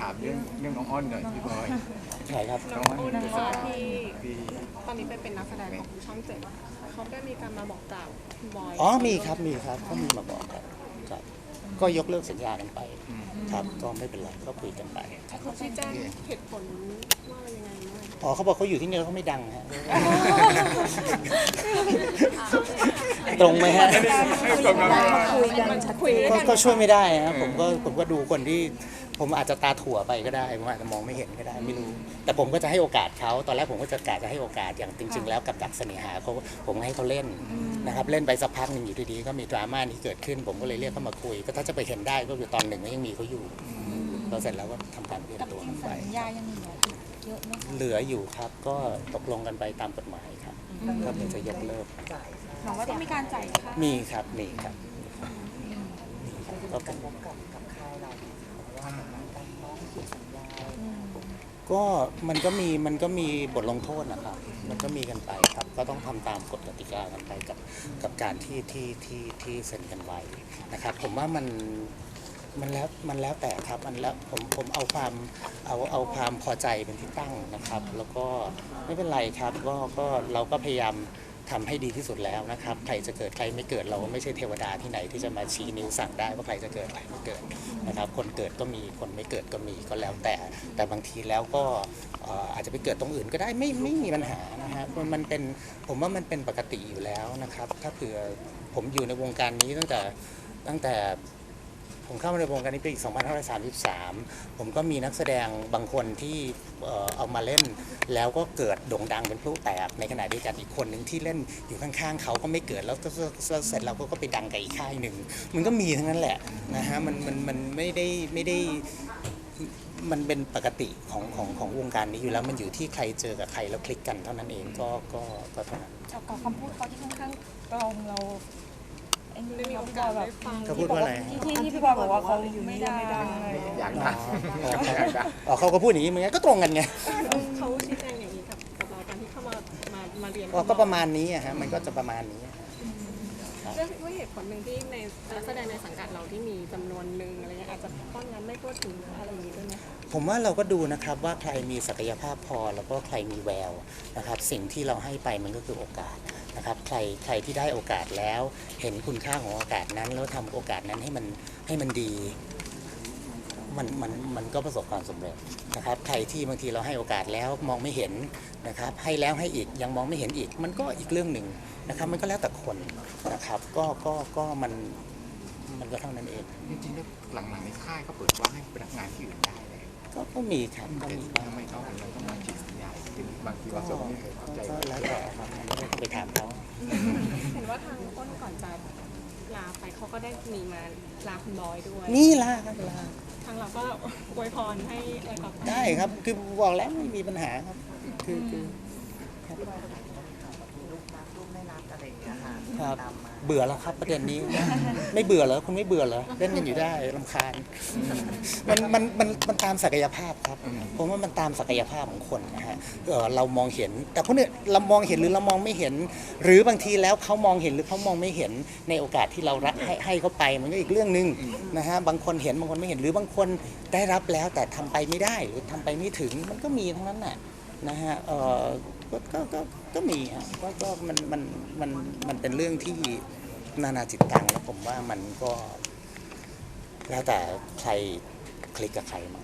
ถามเรื่องเรื่องน้องอ้อนหน่อยพี่บอยใช่ครับน้องอ้อนอ้อนเป็นค่ะที่ที่ที่ตอนนี้ไปเป็นนักแสดงของช่องเจ็ดเขาได้มีการมาบอกกล่าวคุณบอยอ๋อมีครับมีครับก็มีมาบอกครับครับก็ยกเลิกสัญญากันไปอืมครับก็ไม่เป็นไรก็คุยกันไปเขาชี้แจงเหตุผลว่าอะไรยังไงบ้างอ๋อเขาบอกเขาอยู่ที่นี่แล้วเขาไม่ดังฮะตรงไหมฮะให้ตรงกันว่าคุยกันชัดคุยเจนด้วยก็กันก็ช่วยไม่ได้นะผมก็ผมก็ดูคนที่ ผมอาจจะตาถั่วไปก็ได้ผมอาจจะมองไม่เห็นก็ได้ไม่รู้ แต่ผมก็จะให้โอกาสเขาตอนแรกผมก็จะกะจะให้โอกาสอย่างจริง ๆ แล้วกับดักเสน่หาเขาผมให้เขาเล่นนะครับเล่นไปสักพักหนึ่งอยู่ดีๆก็มีดราม่านี้เกิดขึ้น ผมก็เลยเรียกเขามาคุย ก็ถ้าจะไปเห็นได้ก็คือตอนหนึ่งก็ยังมีเขาอยู่พอเสร็จแล้วก็ทำการเปลี่ยนกับตัวทีมไปสัญญายังเหลืออีกเยอะไหมคะเหลืออยู่ครับก็ตกลงกันไปตามกฎหมายครับก็เลยจะยกเลิกหวังว่าต้องมีการจ่ายค่ามีครับมีครั บก็เป็นก็มันก็มีมันก็มีบทลงโทษนะครับ มันก็มีกันไปครับ ก็ต้องทำตามกฎกติกากันไปกับกับการที่ที่ที่ที่เซ็นกันไว้นะครับ ผมว่ามันมันแล้วมันแล้วแต่ครับมันแล้วผมผมเอาความเอาเอาความพอใจเป็นที่ตั้งนะครับ แล้วก็ไม่เป็นไรครับก็ก็เราก็พยายาม ทำให้ดีที่สุดแล้วนะครับ ใครจะเกิดใครไม่เกิดเราไม่ใช่เทวดาที่ไหนที่จะมาชี้นิ้วสั่งได้ว่าใครจะเกิดใครไม่เกิดนะครับ คนเกิดก็มีคนไม่เกิดก็มีก็แล้วแต่ แต่บางทีแล้วก็เอ่ออาจจะไปเกิดตรงอื่นก็ได้ไม่ไม่มีปัญหานะฮะมันมันเป็นผมว่ามันเป็นปกติอยู่แล้วนะครับ ถ้าเผื่อผมอยู่ในวงการนี้ตั้งแต่ตั้งแต่ ผมเข้ามาในวงการนี้ปี2533 ผมก็มีนักแสดงบางคนที่เอามาเล่น แล้วก็เกิดโด่งดังเป็นพลุแตก ในขณะเดียวกันอีกคนหนึ่งที่เล่นอยู่ข้างๆ เขาก็ไม่เกิดแล้วก็เสร็จแล้วก็ไปดังกับอีกค่ายหนึ่ง มันก็มีทั้งนั้นแหละนะฮะมันมันมันไม่ได้ไม่ได้มันเป็นปกติของของของวงการนี้อยู่แล้วมันอยู่ที่ใครเจอกับใครแล้วคลิกกันเท่านั้นเองก็ก็ก็เท่านั้นเอากับคำพูดเขาที่ค่อนข้างตรงเรา โอพี่บกาอสยแบบได้ฟังเขาพูดว่าอะไรที่ที่ที่พี่บอยบอกว่าเขาไม่ได้อยากดังอยากดังอ๋อเขาก็พูดอย่างนี้เหมือนกันก็ตรงกันไงเขาชี้แจงอย่างนี้กับกับเราตอนที่เข้ามามามาเรียนก็ก็ประมาณนี้อะฮะมันก็จะประมาณนี้อะฮะด้วยด้วยเหตุผลหนึ่งที่ในนักแสดงในสังกัดเราที่มีจำนวนหนึ่งอะไรเงี้ยอาจจะป้องกันไม่ทั่วถึงอะไรอย่างนี้ด้วยไหมคะผมว่าเราก็ดูนะครับว่าใครมีศักยภาพพอแล้วก็ใครมีแววนะครับ สิ่งที่เราให้ไปมันก็คือโอกาส นะครับใครใครที่ได้โอกาสแล้ว เห็นคุณค่าของโอกาสนั้นแล้วทำโอกาสนั้นให้มันให้มันดีมันมันมันก็ประสบความสำเร็จนะครับใครที่บางทีเราให้โอกาสแล้วมองไม่เห็นนะครับ ให้แล้วให้อีกยังมองไม่เห็นอีก มันก็อีกเรื่องหนึ่งนะครับ มันก็แล้วแต่คนนะครับ ก็ก็ก็มันมันก็เท่านั้นเองจริงๆแล้วหลังๆในค่ายก็เปิดว่าให้พนักงานที่อื่นได้ ก็ก็มีครับก็แต่มีที่บ้างทำไมเขาถึงต้องมาฉีกสัญญาถึงบางทีว่าสมไม่เคยเข้าใจก็แล้วแต่ครับไม่ได้ไปถามเขาเห็นว่าทางอ้นก่อนจะลาไปเขาก็ได้มีมาลาคุณบอยด้วยนี่ล่ะครับลาทางเราก็อวยพรให้อะไรกับได้ครับ คือบอกแล้วไม่มีปัญหาครับ คือคือครับ เบื่อแล้วครับประเด็นนี้ ไม่เบื่อเหรอคุณไม่เบื่อเหรอเล่นกันอยู่ได้ลำคาญมันมันมันมันตามศักยภาพครับผมว่ามันตามศักยภาพของคนนะฮะเออเรามองเห็น แต่คนอื่นเรามองเห็นหรือเรามองไม่เห็น หรือบางทีแล้วเขามองเห็นหรือเขามองไม่เห็นในโอกาสที่เรารับให้ให้เขาไปมันก็อีกเรื่องหนึ่งนะฮะบางคนเห็นบางคนไม่เห็นหรือบางคนได้รับแล้วแต่ทำไปไม่ได้หรือทำไปไม่ถึงมันก็มีทั้งนั้นน่ะนะฮะเออ ก็ก็ก็ก็มีฮะก็ก็มันมันมันมันเป็นเรื่องที่นานาจิตตังแล้วผมว่ามันก็ แล้วแต่ใครคลิกกับใครมา